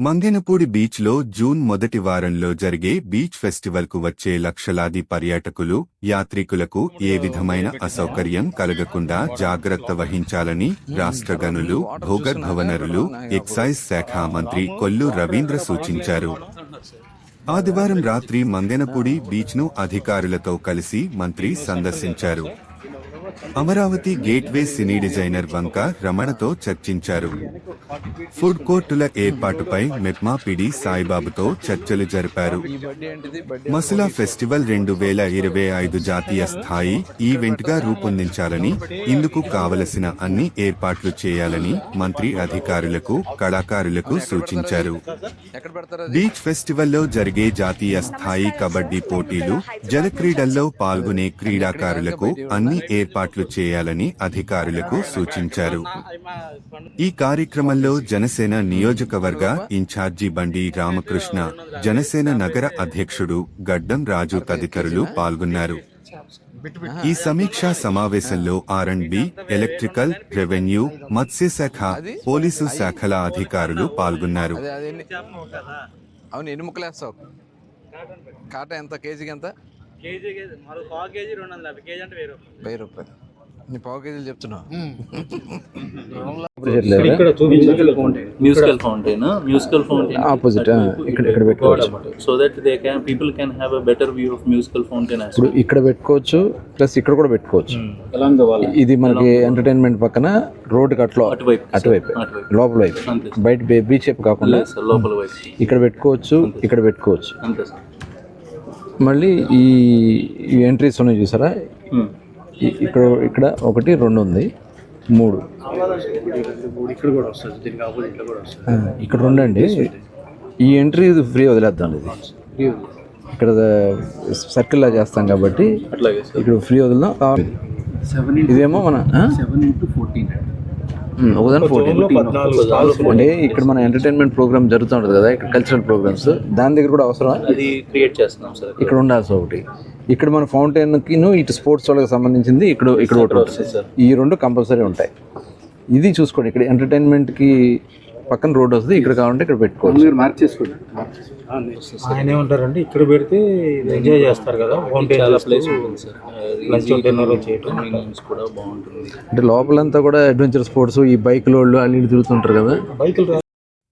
మంగెనపూడి బీచ్లో జూన్ మొదటి వారంలో జరిగే బీచ్ ఫెస్టివల్కు వచ్చే లక్షలాది పర్యాటకులు యాత్రికులకు ఏ విధమైన అసౌకర్యం కలగకుండా జాగ్రత్త వహించాలని రాష్ట్ర గనులు భోగర్భవనరులు ఎక్సైజ్ శాఖ మంత్రి కొల్లు రవీంద్ర సూచించారు. ఆదివారం రాత్రి మంగెనపూడి బీచ్ను అధికారులతో కలిసి మంత్రి సందర్శించారు. అమరావతి గేట్వే సినీ డిజైనర్ వంక రమణతో చర్చించారు. ఫుడ్ కోర్టుల ఏర్పాటుపై మెప్మా పిడి సాయిబాబుతో చర్చలు జరిపారు. మసులా ఫెస్టివల్ రెండు వేల ఇరవై ఐదు జాతీయ స్థాయి ఈవెంట్గా రూపొందించాలని ఇందుకు కావలసిన అన్ని ఏర్పాట్లు చేయాలని మంత్రి అధికారులకు కళాకారులకు సూచించారు. బీచ్ ఫెస్టివల్లో జరిగే జాతీయ స్థాయి కబడ్డీ పోటీలు జలక్రీడల్లో పాల్గొనే క్రీడాకారులకు అన్ని ఏర్పాట్లు చేయాలని అధికారులకు సూచించారు. ఈ కార్యక్రమంలో జనసేన నియోజకవర్గ ఇన్ఛార్జి బండి రామకృష్ణ జనసేన నగర అధ్యక్షుడు గడ్డం రాజు తదితరులు పాల్గొన్నారు. ఈ సమీక్షా సమావేశంలో R and B electrical revenue మత్స్యశాఖ పోలీసు శాఖల అధికారులు పాల్గొన్నారు. అవును ఎన్ని కాట ఎంత కేజీకి ఎంత? కేజీ కేజీ మరో పావు కేజీ రెండు వందల యాభై కేజీ అంటే వేరు వెయ్యి రూపాయలు. నీ పావు కేజీలు చెప్తున్నావు ఇక్కడ musical fountain. Musical fountain musical fountain. Opposite ఇక్కడ ఇక్కడ పెట్టుకోవచ్చు. So that they can people can have a better view of musical fountain ఇప్పుడు ఇక్కడ పెట్టుకోవచ్చు ప్లస్ ఇక్కడ కూడా పెట్టుకోవచ్చు. ఇది మనకి ఎంటర్టైన్మెంట్ పక్కన రోడ్ అట్లో అటువైపు అటువైపు అటువైపు. లోపల వైపు. బయట బీచ్ వైపు కాకుండా లోపల వైపు. ఇక్కడ పెట్టుకోవచ్చు ఇక్కడ పెట్టుకోవచ్చు. అంతే సార్ మళ్ళీ ఈ ఎంట్రీస్ ఉన్నాయి చూసారా? ఇక్కడ ఇక్కడ ఒకటి రెండు ఉంది. మూడు. ఇక్కడ రెండు అండి ఈ ఎంట్రీ ఫ్రీ వదిలేద్దాం ఇది. ఇక్కడ సర్కిల్ లా చేస్తాం కాబట్టి ఇక్కడ ఫ్రీ సెవెన్ ఇదేమో మన? సెవెన్ ఇంటూ ఫోర్టీన్ అంటే ఇక్కడ మన ఎంటర్టైన్మెంట్ ప్రోగ్రామ్ జరుగుతూ ఉంటుంది కదా ఇక్కడ కల్చరల్ ప్రోగ్రామ్స్ దాని దగ్గర కూడా అవసరం అది క్రియేట్ చేస్తున్నాం సార్ ఇక్కడ. ఉండాల్సి ఒకటి. ఇక్కడ మన ఫౌంటైన్కి ఇటు స్పోర్ట్స్ వాళ్ళకి సంబంధించింది ఇక్కడ ఇక్కడ ఒకటి ఈ రెండు కంపల్సరీ ఉంటాయి. ఇది చూసుకోండి ఇక్కడ ఎంటర్టైన్మెంట్కి పక్కన రోడ్ వస్తుంది ఇక్కడ కావాలంటే ఇక్కడ పెట్టుకోవచ్చు. మీరు మార్చేసుకోండి ఆయన ఏమంటారంటే ఇక్కడ పెడితే ఎంజాయ్ చేస్తారు కదా. ఫౌంటైన్ చాలా ప్లేస్ ఉంటుంది సార్ లంచ్ డిన్నర్ చేయటం. కన్వీనియన్స్ కూడా బాగుంటుంది. అంటే లోపలంతా కూడా అడ్వెంచర్ స్పోర్ట్స్ ఈ బైక్ లోళ్ళు అన్ని తిరుగుతుంటారు కదా. బైకులు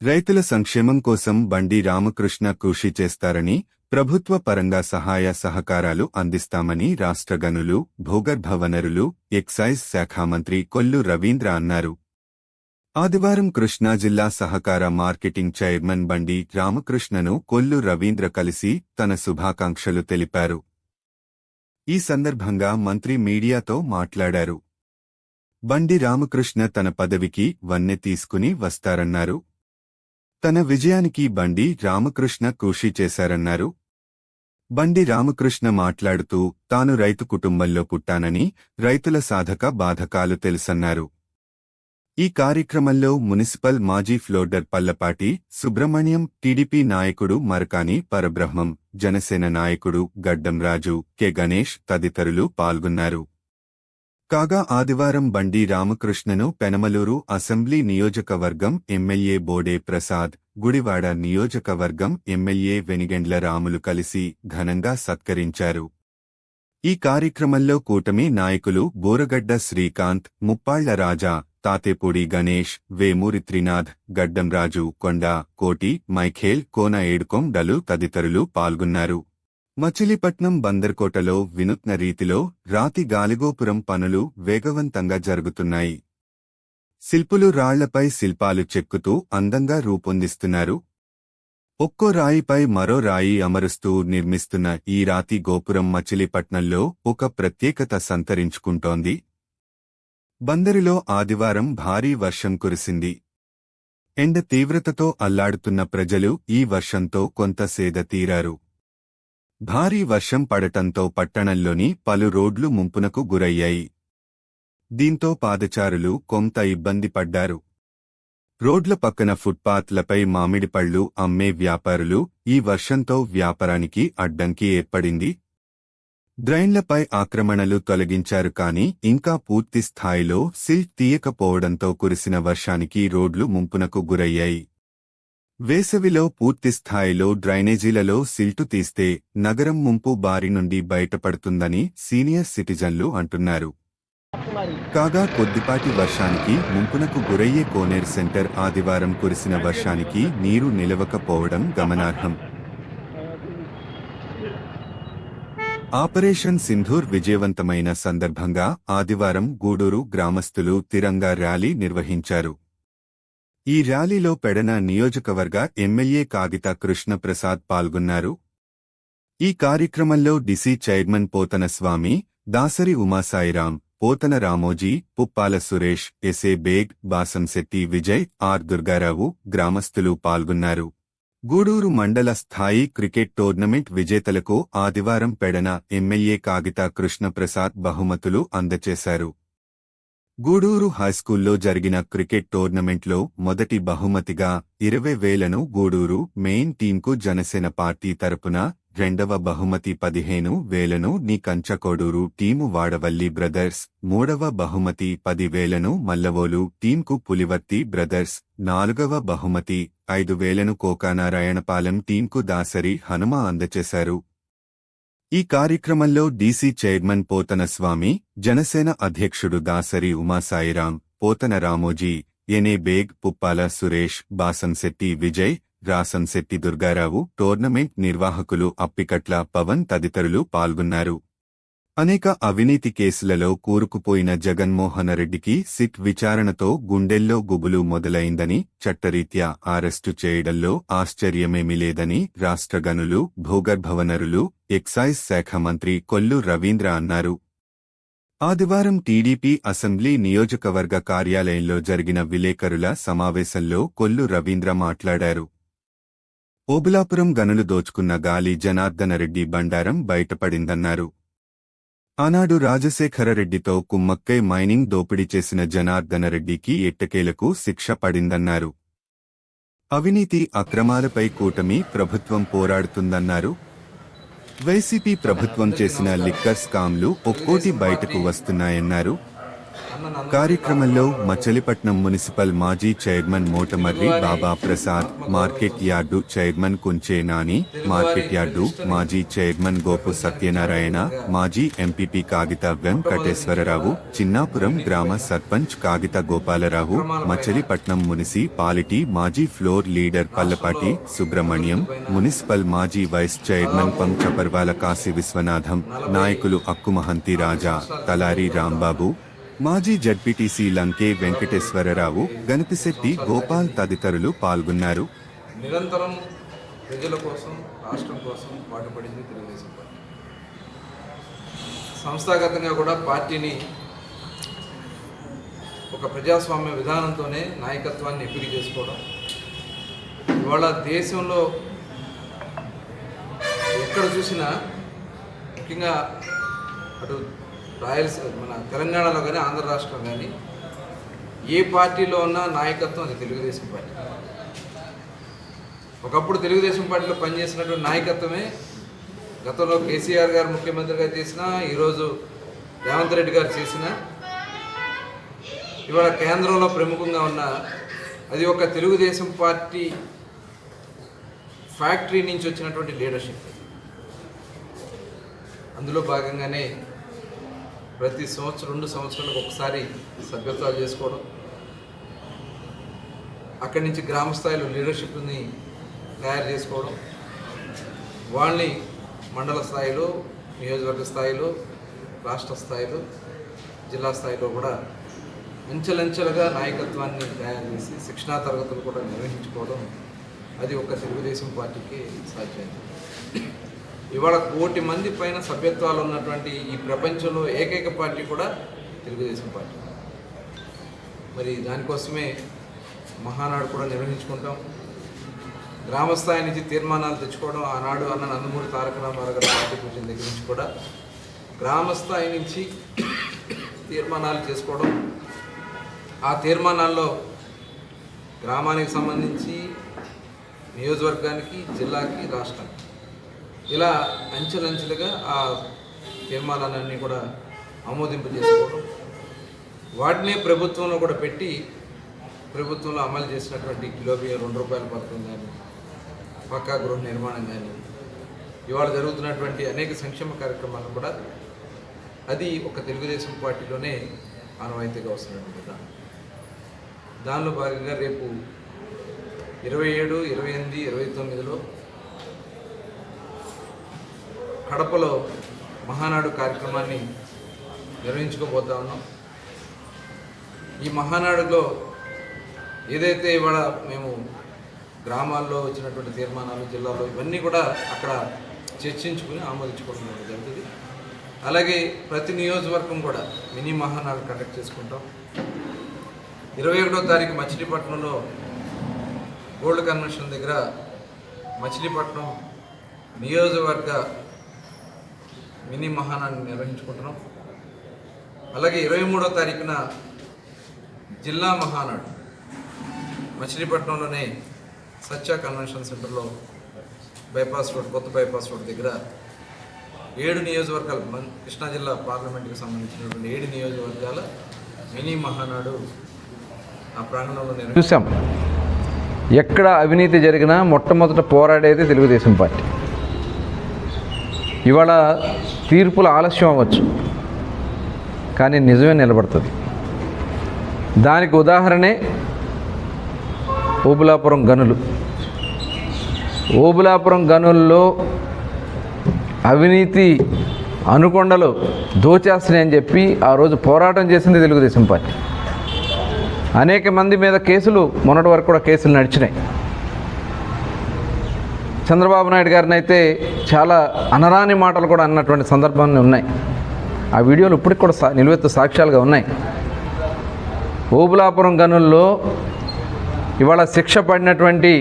రైతుల సంక్షేమం కోసం బండి రామకృష్ణ కృషి చేస్తారని ప్రభుత్వ పరంగా సహాయ సహకారాలు అందిస్తామని రాష్ట్ర గనులు భూగర్భ వనరులు ఎక్సైజ్ శాఖ మంత్రి కొల్లు రవీంద్ర అన్నారు. ఆదివారం కృష్ణా జిల్లా సహకార మార్కెటింగ్ చైర్మన్ బండి రామకృష్ణను కొల్లు రవీంద్ర కలిసి తన శుభాకాంక్షలు తెలిపారు. ఈ సందర్భంగా మంత్రి మీడియాతో మాట్లాడారు. బండి రామకృష్ణ తన పదవికి వన్నె తీసుకుని వస్తారన్నారు. తన విజయానికి బండి రామకృష్ణ కృషి చేశారన్నారు. బండి రామకృష్ణ మాట్లాడుతూ తాను రైతు కుటుంబంలో పుట్టానని రైతుల సాధక బాధకాలు తెలుసన్నారు. ఈ కార్యక్రమంలో మున్సిపల్ మాజీ ఫ్లోర్డర్ పల్లపాటి సుబ్రహ్మణ్యం టీడీపీ నాయకుడు మరకాని పరబ్రహ్మం జనసేన నాయకుడు గడ్డం రాజు కె గణేష్ తదితరులు పాల్గొన్నారు. కాగా ఆదివారం బండి రామకృష్ణను పెనమలూరు అసెంబ్లీ నియోజకవర్గం ఎమ్మెల్యే బోడే ప్రసాద్ గుడివాడ నియోజకవర్గం ఎమ్మెల్యే వెనిగెండ్ల రాములు కలిసి ఘనంగా సత్కరించారు. ఈ కార్యక్రమంలో కూటమి నాయకులు బోరగడ్డ శ్రీకాంత్ ముప్పాళ్ళ రాజా తాతేపూడి గణేష్ వేమూరి త్రినాథ్ గడ్డం రాజు కొండ కోటి మైఖేల్ కోన ఏడుకొం డలు తదితరులు పాల్గొన్నారు. మచిలీపట్నం బందర్కోటలో వినూత్న రీతిలో రాతి గాలిగోపురం పనులు వేగవంతంగా జరుగుతున్నాయి. శిల్పులు రాళ్ళపై శిల్పాలు చెక్కుతూ అందంగా రూపొందిస్తున్నారు. ఒక్కో రాయిపై మరో రాయి అమరుస్తూ నిర్మిస్తున్న ఈ రాతి గోపురం మచిలీపట్నంలో ఒక ప్రత్యేకత సంతరించుకుంటోంది. బందరిలో ఆదివారం భారీ వర్షం కురిసింది. ఎండ తీవ్రతతో అల్లాడుతున్న ప్రజలు ఈ వర్షంతో కొంత సేద తీరారు. భారీ వర్షం పడటంతో పట్టణంలోని పలు రోడ్లు ముంపునకు గురయ్యాయి. దీంతో పాదచారులు కొంత ఇబ్బంది పడ్డారు. రోడ్ల పక్కన ఫుట్పాత్లపై మామిడిపళ్ళు అమ్మే వ్యాపారులు ఈ వర్షంతో వ్యాపారానికి అడ్డంకి ఏర్పడింది. డ్రైన్లపై ఆక్రమణలు తొలగించారు కానీ ఇంకా పూర్తి స్థాయిలో సిల్ట్ తీయకపోవడంతో కురిసిన వర్షానికి రోడ్లు ముంపునకు గురయ్యాయి. వేసవిలో పూర్తి స్థాయిలో డ్రైనేజీలలో సిల్టు తీస్తే నగరం ముంపు బారి నుండి బయటపడుతుందని సీనియర్ సిటిజన్లు అంటున్నారు. కాగా కొద్దిపాటి వర్షానికి ముంపునకు గురయ్యే కోనేరు సెంటర్ ఆదివారం కురిసిన వర్షానికి నీరు నిలవకపోవడం గమనార్హం. ఆపరేషన్ సింధూర్ విజయవంతమైన సందర్భంగా ఆదివారం గూడూరు గ్రామస్తులు తిరంగా ర్యాలీ నిర్వహించారు. ఈ ర్యాలీలో పెడన నియోజకవర్గ ఎమ్మెల్యే కాగిత కృష్ణప్రసాద్ పాల్గొన్నారు. ఈ కార్యక్రమంలో DC chairman Pothana Swamy Dasari Umasairam Pothana Ramoji Puppala Suresh SA Baig Basamsetti Vijay R Durgarao గ్రామస్తులు పాల్గొన్నారు. గూడూరు మండల స్థాయి క్రికెట్ టోర్నమెంట్ విజేతలకు ఆదివారం పెడన ఎమ్మెల్యే కాగిత కృష్ణప్రసాద్ బహుమతులు అందచేశారు. గూడూరు హైస్కూల్లో జరిగిన క్రికెట్ టోర్నమెంట్లో మొదటి బహుమతిగా ఇరవై వేలను గూడూరు మెయిన్ టీంకు జనసేన పార్టీ తరపున రెండవ బహుమతి పదిహేను వేలను నీ కంచకోడూరు టీము వాడవల్లి బ్రదర్స్. మూడవ బహుమతి పది వేలను మల్లవోలు టీంకు పులివర్తి బ్రదర్స్. నాలుగవ బహుమతి ఐదు వేలను కోకానారాయణపాలెం టీంకు దాసరి హనుమ అందచేశారు. ఈ కార్యక్రమంలో డీసీ చైర్మన్ పోతన స్వామి జనసేన అధ్యక్షుడు దాసరి ఉమాసాయిరాం పోతన రామోజీ ఎనే బేగ్ పుప్పాల సురేష్ బాసంశెట్టి విజయ్ రాసంశెట్టి దుర్గారావు టోర్నమెంట్ నిర్వాహకులు అప్పికట్ల పవన్ తదితరులు పాల్గొన్నారు. అనేక అవినీతి కేసులలో కూరుకుపోయిన జగన్మోహనరెడ్డికి సిట్ విచారణతో గుండెల్లో గుబులు మొదలైందని చట్టరీత్యా అరెస్టు చేయడంలో ఆశ్చర్యమేమీ లేదని రాష్ట్ర గనులు భూగర్భవనరులు ఎక్సైజ్ శాఖ మంత్రి కొల్లు రవీంద్ర అన్నారు. ఆదివారం టీడీపీ అసెంబ్లీ నియోజకవర్గ కార్యాలయంలో జరిగిన విలేకరుల సమావేశంలో కొల్లు రవీంద్ర మాట్లాడారు. ఓబులాపురం గనులు దోచుకున్న గాలి జనార్దనరెడ్డి బండారం బయటపడిందన్నారు. ఆనాడు రాజశేఖరరెడ్డితో కుమ్మక్కై మైనింగ్ దోపిడీ చేసిన జనార్దనరెడ్డికి ఎట్టకేలకు శిక్ష పడిందన్నారు. అవినీతి అక్రమాలపై కూటమి ప్రభుత్వం పోరాడుతుందన్నారు. వైసీపీ ప్రభుత్వం చేసిన లిక్కర్ స్కామ్లు ఒక్కోటి బయటకు వస్తున్నాయన్నారు. కార్యక్రమంలో మచిలీపట్నం మున్సిపల్ మాజీ chairman Motamarri Baba Prasad market yard chairman Kunche Nani market yard మాజీ చైర్మన్ గోపు సత్యనారాయణ మాజీ ఎంపీపీ కాగిత వెంకటేశ్వరరావు చిన్నాపురం గ్రామ సర్పంచ్ కాగిత గోపాలరావు మచిలీపట్నం మునిసి పాలిటీ మాజీ floor leader Pallapati Subrahmanyam municipal మాజీ వైస్ చైర్మన్ పంచపర్వాల కాశీ విశ్వనాథం నాయకులు అక్కు మహంతి రాజా తలారి రాంబాబు మాజీ జడ్పీటీసీ లంకే వెంకటేశ్వరరావు గణపిశెట్టి గోపాల్ తదితరులు పాల్గొన్నారు. నిరంతరం ప్రజల కోసం రాష్ట్రం కోసం పాటుపడింది తెలుగుదేశం పార్టీ. సంస్థాగతంగా కూడా పార్టీని ఒక ప్రజాస్వామ్య విధానంతోనే నాయకత్వాన్ని ఎంపిక చేసుకోవడం. ఇవాళ దేశంలో ఎక్కడ చూసినా ముఖ్యంగా అటు రాయలసీమ మన తెలంగాణలో కానీ ఆంధ్ర రాష్ట్రం కానీ ఏ పార్టీలో ఉన్న నాయకత్వం అది తెలుగుదేశం పార్టీ. ఒకప్పుడు తెలుగుదేశం పార్టీలో పనిచేసినటువంటి నాయకత్వమే గతంలో కేసీఆర్ గారు ముఖ్యమంత్రిగా చేసిన ఈరోజు రేవంత్ రెడ్డి గారు చేసిన ఇవాళ కేంద్రంలో ప్రముఖంగా ఉన్న అది ఒక తెలుగుదేశం పార్టీ ఫ్యాక్టరీ నుంచి వచ్చినటువంటి లీడర్షిప్. అందులో భాగంగానే ప్రతి సంవత్సరం రెండు సంవత్సరాలకు ఒకసారి సభ్యత్వాలు చేసుకోవడం. అక్కడి నుంచి గ్రామ స్థాయిలో లీడర్షిప్ని తయారు చేసుకోవడం. వాళ్ళని మండల స్థాయిలో నియోజకవర్గ స్థాయిలో రాష్ట్ర స్థాయిలో జిల్లా స్థాయిలో కూడా అంచెలంచెలుగా నాయకత్వాన్ని తయారు చేసి శిక్షణా తరగతులు కూడా నిర్వహించుకోవడం అది ఒక తెలుగుదేశం పార్టీకి సాధ్యమైంది. ఇవాళ కోటి మంది పైన సభ్యత్వాలు ఉన్నటువంటి ఈ ప్రపంచంలో ఏకైక పార్టీ కూడా తెలుగుదేశం పార్టీ. మరి దానికోసమే మహానాడు కూడా నిర్వహించుకుంటాం. గ్రామ స్థాయి నుంచి తీర్మానాలు తెచ్చుకోవడం ఆనాడు అన్న నందమూరి తారక రామారావు గారి పార్టీ పూజల దగ్గర నుంచి కూడా గ్రామ స్థాయి నుంచి తీర్మానాలు చేసుకోవడం. ఆ తీర్మానాల్లో గ్రామానికి సంబంధించి నియోజకవర్గానికి జిల్లాకి రాష్ట్రానికి ఇలా అంచెలంచెలుగా ఆ తీర్మానాలన్నీ కూడా ఆమోదింపజేసుకోవడం. వాటినే ప్రభుత్వంలో కూడా పెట్టి ప్రభుత్వంలో అమలు చేసినటువంటి కిలో బియ్యం రెండు రూపాయల పథకం కానీ పక్కా గృహ నిర్మాణం కానీ ఇవాళ జరుగుతున్నటువంటి అనేక సంక్షేమ కార్యక్రమాలు కూడా అది ఒక తెలుగుదేశం పార్టీలోనే ఆనవాయితీగా వస్తున్నటువంటి విధానం దానిలో భాగంగా రేపు ఇరవై ఏడు ఇరవై ఎనిమిది ఇరవై తొమ్మిదిలో కడపలో మహానాడు కార్యక్రమాన్ని నిర్వహించుకోబోతా ఉన్నాం. ఈ మహానాడులో ఏదైతే ఇవాళ మేము గ్రామాల్లో వచ్చినటువంటి తీర్మానాలు జిల్లాలో ఇవన్నీ కూడా అక్కడ చర్చించుకుని ఆమోదించుకోవడం జరుగుతుంది. అలాగే ప్రతి నియోజకవర్గం కూడా మినీ మహానాడు కండక్ట్ చేసుకుంటాం. ఇరవై ఒకటో తారీఖు మచిలీపట్నంలో గోల్డ్ కన్వెన్షన్ దగ్గర మచిలీపట్నం నియోజకవర్గ మినీ మహానాన్ని నిర్వహించుకుంటున్నాం. అలాగే ఇరవై మూడో తారీఖున జిల్లా మహానాడు మచిలీపట్నంలోనే సత్య కన్వెన్షన్ సెంటర్లో బైపాస్ రోడ్ కొత్త బైపాస్ రోడ్ దగ్గర ఏడు నియోజకవర్గాలు మన కృష్ణా జిల్లా పార్లమెంట్కి సంబంధించినటువంటి ఏడు నియోజకవర్గాల మినీ మహానాడు ఆ ప్రాంగణంలో నిర్వహించారు చూసాం ఎక్కడ అవినీతి జరిగినా మొట్టమొదట పోరాడేది తెలుగుదేశం పార్టీ. ఇవాళ తీర్పులు ఆలస్యం అవ్వచ్చు. కానీ నిజమే నిలబడుతుంది. దానికి ఉదాహరణే ఓబులాపురం గనులు. ఓబులాపురం గనుల్లో అవినీతి అనుకొండలో దోచేస్తున్నాయని చెప్పి ఆ రోజు పోరాటం చేసింది తెలుగుదేశం పార్టీ. అనేక మంది మీద కేసులు మొన్నటి వరకు కూడా కేసులు నడిచినాయి. చంద్రబాబు నాయుడు గారిని అయితే చాలా అనరాని మాటలు కూడా అన్నటువంటి సందర్భాన్ని ఉన్నాయి. ఆ వీడియోలు ఇప్పటికి కూడా సా నిలువెత్తు సాక్ష్యాలుగా ఉన్నాయి. ఓబులాపురం గనుల్లో ఇవాళ శిక్ష పడినటువంటి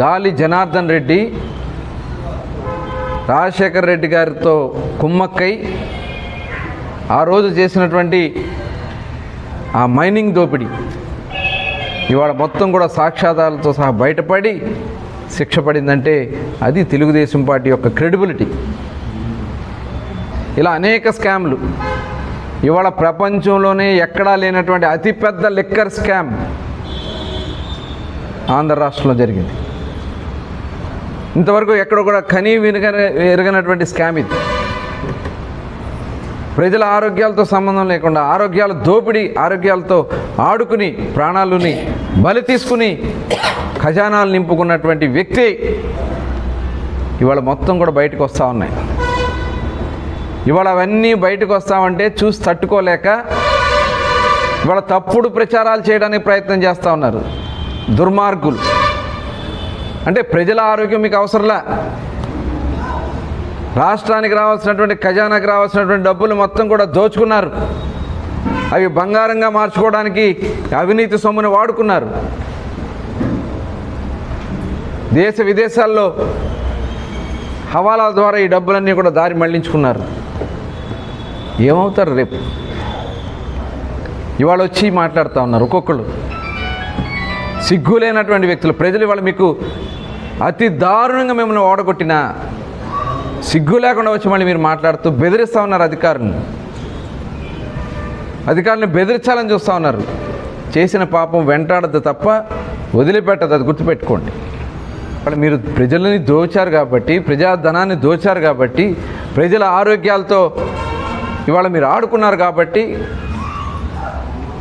గాలి జనార్దన్ రెడ్డి రాజశేఖర్ రెడ్డి గారితో కుమ్మక్కై ఆ రోజు చేసినటువంటి ఆ మైనింగ్ దోపిడీ. ఇవాళ మొత్తం కూడా సాక్ష్యాధారాలతో సహా బయటపడి శిక్ష పడిందంటే అది తెలుగుదేశం పార్టీ యొక్క క్రెడిబిలిటీ. ఇలా అనేక స్కామ్లు. ఇవాళ ప్రపంచంలోనే ఎక్కడా లేనటువంటి అతిపెద్ద లిక్కర్ స్కామ్ ఆంధ్ర రాష్ట్రంలో జరిగింది. ఇంతవరకు ఎక్కడ కూడా కనీ వినగ ఎరగనటువంటి స్కామ్ ఇది. ప్రజల ఆరోగ్యాలతో సంబంధం లేకుండా ఆరోగ్యాల దోపిడీ ఆరోగ్యాలతో ఆడుకుని ప్రాణాలని బలి తీసుకుని ఖజానాలు నింపుకున్నటువంటి వ్యక్తి ఇవాళ మొత్తం కూడా బయటకు వస్తూ ఉన్నాయి. ఇవాళ అవన్నీ బయటకు వస్తామంటే చూసి తట్టుకోలేక ఇవాళ తప్పుడు ప్రచారాలు చేయడానికి ప్రయత్నం చేస్తూ ఉన్నారు. దుర్మార్గులు. అంటే ప్రజల ఆరోగ్యం మీకు అవసరంలా? రాష్ట్రానికి రావాల్సినటువంటి ఖజానాకి రావాల్సినటువంటి డబ్బులు మొత్తం కూడా దోచుకున్నారు. అవి బంగారంగా మార్చుకోవడానికి అవినీతి సొమ్మును వాడుకున్నారు. దేశ విదేశాల్లో హవాలా ద్వారా ఈ డబ్బులన్నీ కూడా దారి మళ్ళించుకున్నారు. ఏమవుతారు రేపు? ఇవాళ వచ్చి మాట్లాడుతూ ఉన్నారు ఒక్కొక్కళ్ళు. సిగ్గులేనటువంటి వ్యక్తులు. ప్రజలు ఇవాళ మీకు అతి దారుణంగా మిమ్మల్ని ఓడగొట్టినా సిగ్గు లేకుండా వచ్చి మళ్ళీ మీరు మాట్లాడుతూ బెదిరిస్తూ ఉన్నారు అధికారులను. అధికారులను బెదిరించాలని చూస్తూ ఉన్నారు. చేసిన పాపం వెంటాడదు తప్ప వదిలిపెట్టదు అది గుర్తుపెట్టుకోండి. వాళ్ళు మీరు ప్రజలని దోచారు కాబట్టి ప్రజాధనాన్ని దోచారు కాబట్టి ప్రజల ఆరోగ్యాలతో ఇవాళ మీరు ఆడుకున్నారు కాబట్టి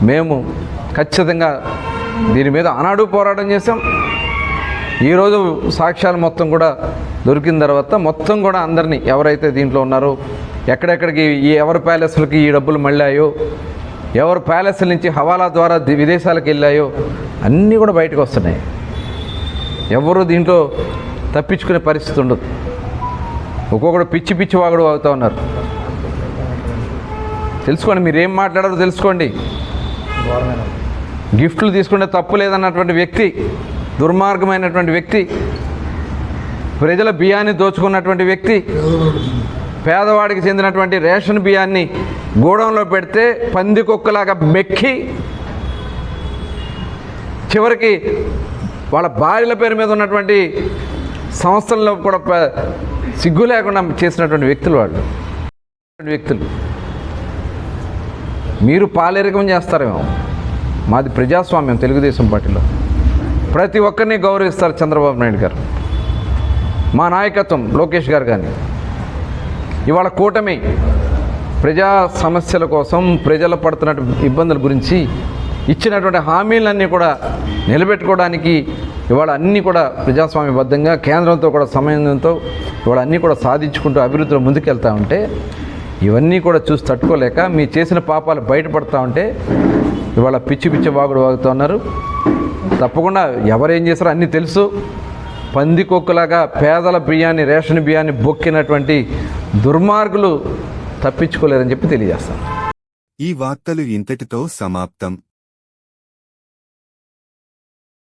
మేము ఖచ్చితంగా దీని మీద ఆనాడు పోరాటం చేసాం ఈరోజు సాక్ష్యాలు మొత్తం కూడా దొరికిన తర్వాత మొత్తం కూడా అందరినీ ఎవరైతే దీంట్లో ఉన్నారో ఎక్కడెక్కడికి ఈ ఎవరి ప్యాలెస్లకి ఈ డబ్బులు మళ్ళాయో ఎవరు ప్యాలెస్ల నుంచి హవాలా ద్వారా విదేశాలకు వెళ్ళాయో అన్నీ కూడా బయటకు వస్తున్నాయి. ఎవరు దీంట్లో తప్పించుకునే పరిస్థితి ఉండదు. ఒక్కొక్కడు పిచ్చి పిచ్చి వాగుడు అవుతూ ఉన్నారు. తెలుసుకోండి మీరు ఏం మాట్లాడారో తెలుసుకోండి. గిఫ్ట్లు తీసుకుంటే తప్పు లేదన్నటువంటి వ్యక్తి దుర్మార్గమైనటువంటి వ్యక్తి ప్రజల బియ్యాన్ని దోచుకున్నటువంటి వ్యక్తి పేదవాడికి చెందినటువంటి రేషన్ బియ్యాన్ని గోడౌన్లో పెడితే పందికొక్కలాగా మెక్కి చివరికి వాళ్ళ భార్యల పేరు మీద ఉన్నటువంటి సంస్థల్లో కూడా సిగ్గు లేకుండా చేసినటువంటి వ్యక్తులు వాళ్ళు. వ్యక్తులు. మీరు పాలేరకం చేస్తారేమో. మాది ప్రజాస్వామ్యం తెలుగుదేశం పార్టీలో. ప్రతి ఒక్కరిని గౌరవిస్తారు చంద్రబాబు నాయుడు గారు. మా నాయకత్వం లోకేష్ గారు కానీ ఇవాళ కూటమి ప్రజా సమస్యల కోసం ప్రజలు పడుతున్న ఇబ్బందుల గురించి ఇచ్చినటువంటి హామీలన్నీ కూడా నిలబెట్టుకోవడానికి ఇవాళ అన్నీ కూడా ప్రజాస్వామ్యబద్ధంగా కేంద్రంతో కూడా సమన్వయంతో ఇవాళ అన్నీ కూడా సాధించుకుంటూ అభివృద్ధిలో ముందుకెళ్తా ఉంటే ఇవన్నీ కూడా చూసి తట్టుకోలేక మీ చేసిన పాపాలు బయటపడతా ఉంటే ఇవాళ పిచ్చి పిచ్చి వాగుడు వాగుతూ ఉన్నారు. తప్పకుండా ఎవరేం చేస్తారో అన్నీ తెలుసు. పందికొక్కులాగా పేదల బియ్యాన్ని రేషన్ బియ్యాన్ని బొక్కినటువంటి దుర్మార్గులు తప్పించుకోలేరని చెప్పి తెలియజేస్తాను. ఈ వార్తలు ఇంతటితో సమాప్తం.